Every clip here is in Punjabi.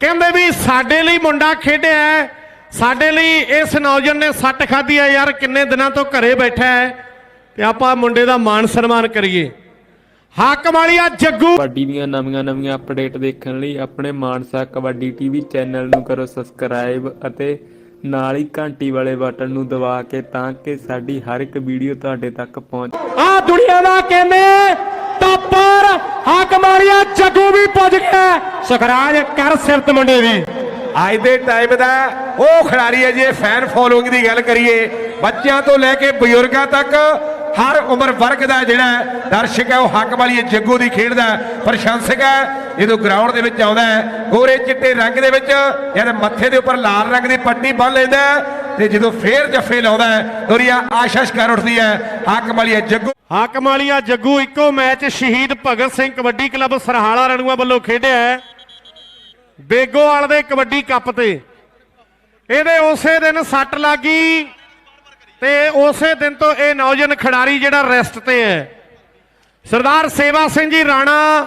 ਕਹਿੰਦੇ ਵੀ ਸਾਡੇ ਲਈ ਮੁੰਡਾ ਖੇਡਿਆ ਸਾਡੇ ਲਈ ਇਸ ਨੌਜਵਾਨ ਨੇ ਸੱਟ ਖਾਧੀ ਹੈ। ਯਾਰ ਕਿੰਨੇ ਦਿਨਾਂ ਤੋਂ ਘਰੇ ਬੈਠਾ ਹੈ ਤੇ ਆਪਾਂ ਮੁੰਡੇ ਦਾ ਮਾਣ ਸਨਮਾਨ ਕਰੀਏ। ਹਾਕਮ ਵਾਲੀਆ ਜੱਗੂ। ਕਬੱਡੀ ਦੀਆਂ ਨਵੀਆਂ ਨਵੀਆਂ ਅਪਡੇਟ ਦੇਖਣ ਲਈ ਆਪਣੇ ਮਾਨਸਾ ਕਬੱਡੀ ਟੀਵੀ ਚੈਨਲ ਨੂੰ ਕਰੋ ਸਬਸਕ੍ਰਾਈਬ ਅਤੇ ਨਾਲ ਹੀ ਘੰਟੀ ਵਾਲੇ ਬਟਨ ਨੂੰ ਦਬਾ ਕੇ ਤਾਂ ਕਿ ਸਾਡੀ ਹਰ ਇੱਕ ਵੀਡੀਓ ਤੁਹਾਡੇ ਤੱਕ ਪਹੁੰਚ ਆ ਦੁਨੀਆ ਦਾ ਕਹਿੰਦੇ ਟੱਪਰ ਹਾਕਮ ਜੱਗੂ ਵੀ ਪੁੱਜ ਗਿਆ। ਸੁਖਰਾਜ ਕਰ ਸਿਰਤ ਮੁੰਡੇ ਦੀ। ਅੱਜ ਦੇ ਟਾਈਮ ਦਾ ਉਹ ਖਿਡਾਰੀ ਹੈ ਜੇ ਫੈਨ ਫੋਲੋਇੰਗ ਦੀ ਗੱਲ ਕਰੀਏ। ਬੱਚਿਆਂ ਤੋਂ ਲੈ ਕੇ ਬਜ਼ੁਰਗਾਂ ਤੱਕ ਹਰ ਉਮਰ ਵਰਗ ਦਾ ਜਿਹੜਾ ਦਰਸ਼ਕ ਹੈ, ਉਹ ਹੱਕ ਵਾਲੀ ਇਹ ਜੱਗੂ ਦੀ ਖੇਡਦਾ ਪ੍ਰਸ਼ੰਸਕ ਹੈ। ਜਦੋਂ ਗਰਾਊਂਡ ਦੇ ਵਿੱਚ ਆਉਂਦਾ ਹੈ। ਗੋਰੇ ਚਿੱਟੇ ਰੰਗ ਦੇ ਵਿੱਚ ਯਾਰ ਮੱਥੇ ਦੇ ਉੱਪਰ ਲਾਲ ਰੰਗ ਦੀ ਪੱਟੀ ਬੰਨ ਲੈਂਦਾ ਤੇ ਜਦੋਂ ਫੇਰ ਜੱਫੇ ਲਾਉਂਦਾ ਹੈ, ਦੁਨੀਆ ਆਸ਼ੀਸ਼ ਕਰ ਉੱਠਦੀ ਹੈ ਹੱਕ ਵਾਲੀ ਜੱਗੂ ਹਾਕਮ ਵਾਲੀਆ ਜੱਗੂ ਇੱਕੋ ਮੈਚ ਸ਼ਹੀਦ ਭਗਤ ਸਿੰਘ ਕਬੱਡੀ ਕਲੱਬ ਸਰਹਾਲਾ ਰਣੂਆ ਵੱਲੋਂ ਖੇਡਿਆ ਬੇਗੋਵਾਲ ਦੇ ਕਬੱਡੀ ਕੱਪ ਤੇ। ਇਹਦੇ ਉਸੇ ਦਿਨ ਸੱਟ ਲੱਗੀ ਤੇ ਉਸੇ ਦਿਨ ਤੋਂ ਇਹ ਨੌਜਵਾਨ ਖਿਡਾਰੀ ਜਿਹੜਾ ਰੈਸਟ ਤੇ ਹੈ। ਸਰਦਾਰ ਸੇਵਾ ਸਿੰਘ ਜੀ ਰਾਣਾ,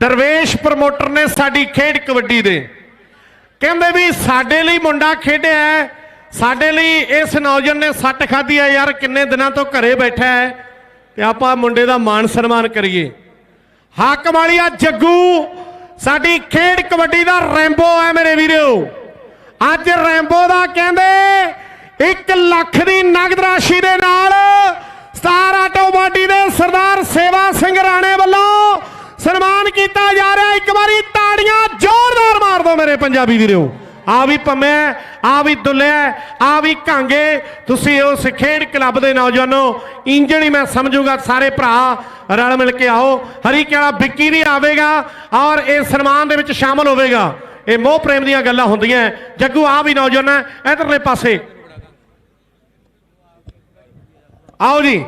ਦਰਵੇਸ਼ ਪ੍ਰਮੋਟਰ ਨੇ ਸਾਡੀ ਖੇਡ ਕਬੱਡੀ ਦੇ। ਕਹਿੰਦੇ ਵੀ ਸਾਡੇ ਲਈ ਮੁੰਡਾ ਖੇਡਿਆ ਸਾਡੇ ਲਈ ਇਸ ਨੌਜਵਾਨ ਨੇ ਸੱਟ ਖਾਧੀ ਹੈ। ਯਾਰ, ਕਿੰਨੇ ਦਿਨਾਂ ਤੋਂ ਘਰੇ ਬੈਠਾ ਹੈ ਤੇ ਆਪਾਂ ਮੁੰਡੇ ਦਾ ਮਾਣ ਸਨਮਾਨ ਕਰੀਏ। ਹਾਕਮ ਵਾਲੀਆ ਜੱਗੂ। ਸਾਡੀ ਖੇਡ ਕਬੱਡੀ ਦਾ ਰੈਂਬੋ ਹੈ ਮੇਰੇ ਵੀਰੋ। ਅੱਜ ਰੈਂਬੋ ਦਾ ਕਹਿੰਦੇ 1 ਲੱਖ ਦੀ ਨਗਦ ਰਾਸ਼ੀ ਦੇ ਨਾਲ ਸਟਾਰ ਆਟੋਬਾਡੀ ਦੇ ਸਰਦਾਰ ਸੇਵਾ ਸਿੰਘ ਰਾਣੇ ਵੱਲੋਂ ਸਨਮਾਨ ਕੀਤਾ ਜਾ ਰਿਹਾ। ਇੱਕ ਵਾਰੀ ਤਾੜੀਆਂ ਜ਼ੋਰਦਾਰ ਮਾਰ ਦਿਓ ਮੇਰੇ ਪੰਜਾਬੀ ਵੀਰੋ। ਆ ਵੀ ਪੰਮਿਆ ਆ ਵੀ ਦੁੱਲਿਆ ਆ ਵੀ ਕਾਂਗੇ ਤੁਸੀਂ ਉਸ ਖੇਡ ਕਲੱਬ ਦੇ ਨੌਜਵਾਨੋ, ਇੰਜਣ ਹੀ ਮੈਂ ਸਮਝੂਗਾ ਸਾਰੇ ਭਰਾ, ਰਲ ਮਿਲ ਕੇ ਆਓ। ਹਰੀਕੇ ਵਾਲਾ ਵਿੱਕੀ ਵੀ ਆਵੇਗਾ ਔਰ ਇਹ ਸਨਮਾਨ ਦੇ ਵਿੱਚ ਸ਼ਾਮਲ ਹੋਵੇਗਾ। ਇਹ ਮੋਹ ਪ੍ਰੇਮ ਦੀਆਂ ਗੱਲਾਂ ਹੁੰਦੀਆਂ ਜੱਗੂ, ਆ ਵੀ ਨੌਜਵਾਨ ਹੈ ਇਧਰਲੇ ਪਾਸੇ। ਆਓ ਜੀ।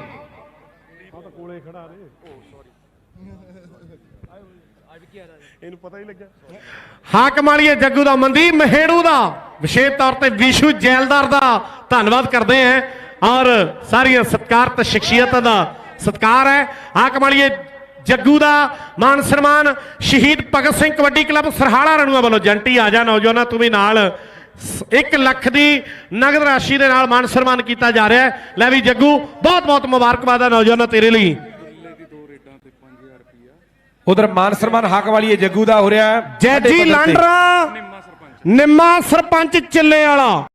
ਇਹਨੂੰ ਪਤਾ ਹੀ ਲੱਗਿਆ। ਹਾਕਮ ਵਾਲੀਏ ਜੱਗੂ ਦਾ ਮੰਦੀ ਮਹੇੜੂ ਦਾ ਵਿਸ਼ੇਸ਼ ਤੌਰ ਤੇ ਵਿਸ਼ੂ ਜੈਲਦਾਰ ਦਾ ਧੰਨਵਾਦ ਕਰਦੇ ਹਾਂ ਔਰ ਸਾਰੀਆਂ ਸਤਿਕਾਰਤ ਸ਼ਖਸੀਅਤਾਂ ਦਾ ਸਤਿਕਾਰ ਹੈ। ਹਾਕਮ ਵਾਲੀਏ ਜੱਗੂ ਦਾ ਮਾਨ ਸਨਮਾਨ ਸ਼ਹੀਦ ਭਗਤ ਸਿੰਘ ਕਬੱਡੀ ਕਲੱਬ ਸਰਹਾਲਾ ਰਣੂਆ ਵੱਲੋਂ ਜੰਟੀ ਆ ਜਾ ਨੌਜਵਾਨਾਂ ਤੂੰ ਵੀ ਨਾਲ। 1 ਲੱਖ ਦੀ ਨਗਦ ਰਾਸ਼ੀ ਦੇ ਨਾਲ ਮਾਨ ਸਨਮਾਨ ਕੀਤਾ ਜਾ ਰਿਹਾ ਹੈ। ਲੈ ਵੀ ਜੱਗੂ ਬਹੁਤ ਬਹੁਤ ਮੁਬਾਰਕਬਾਦ ਹੈ ਨੌਜਵਾਨਾਂ ਤੇਰੇ ਲਈ। ਉਧਰ ਮਾਨ ਸਨਮਾਨ ਹੱਕ ਵਾਲੀ ਇਹ ਜੱਗੂ ਦਾ ਹੋ ਰਿਹਾ। ਜੈਜੀ। ਲਾਂਡਰਾ ਨਿੰਮਾ ਸਰਪੰਚ ਚੱਲੇ ਵਾਲਾ